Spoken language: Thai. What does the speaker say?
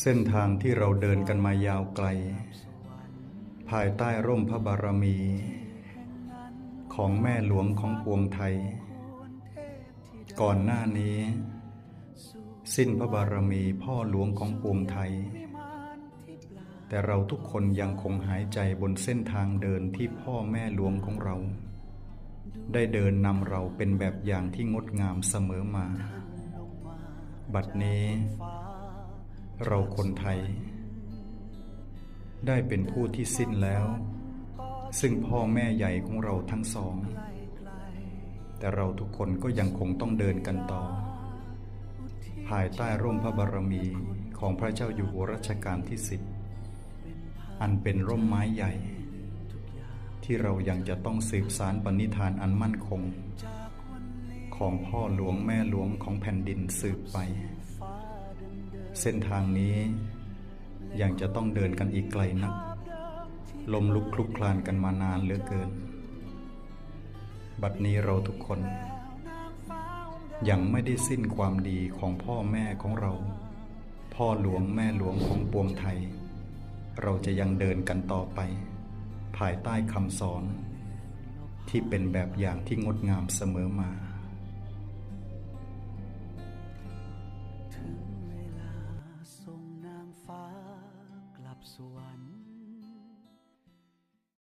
เส้นทางที่เราเดินกันมายาวไกล ภายใต้ร่มพระบารมี ของแม่หลวงของปวงไทย ก่อนหน้านี้ สิ้นพระบารมีพ่อหลวงของปวงไทย แต่เราทุกคนยังคงหายใจบนเส้นทางเดินที่พ่อแม่หลวงของเรา ได้เดินนำเราเป็นแบบอย่างที่งดงามเสมอมา บัดนี้ เราคนไทย ได้เป็นผู้ที่สิ้นแล้ว ซึ่งพ่อแม่ใหญ่ของเราทั้งสอง แต่เราทุกคนก็ยังคงต้องเดินกันต่อ ภายใต้ร่มพระบารมีของพระเจ้าอยู่หัวรัชกาลที่สิบอันเป็นร่มไม้ใหญ่ ที่เรายังจะต้องสืบสารปณิธานอันมั่นคง ของพ่อหลวงแม่หลวงของแผ่นดินสืบไป เส้นทางนี้ยังจะต้องเดินกันอีกไกลนัก ลมลุกคลุกคลานกันมานานเหลือเกิน บัดนี้เราทุกคน ยังไม่ได้สิ้นความดีของพ่อแม่ของเรา พ่อหลวงแม่หลวงของปวงไทย เราจะยังเดินกันต่อไป ภายใต้คำสอน ที่เป็นแบบอย่างที่งดงามเสมอมา สวรรค์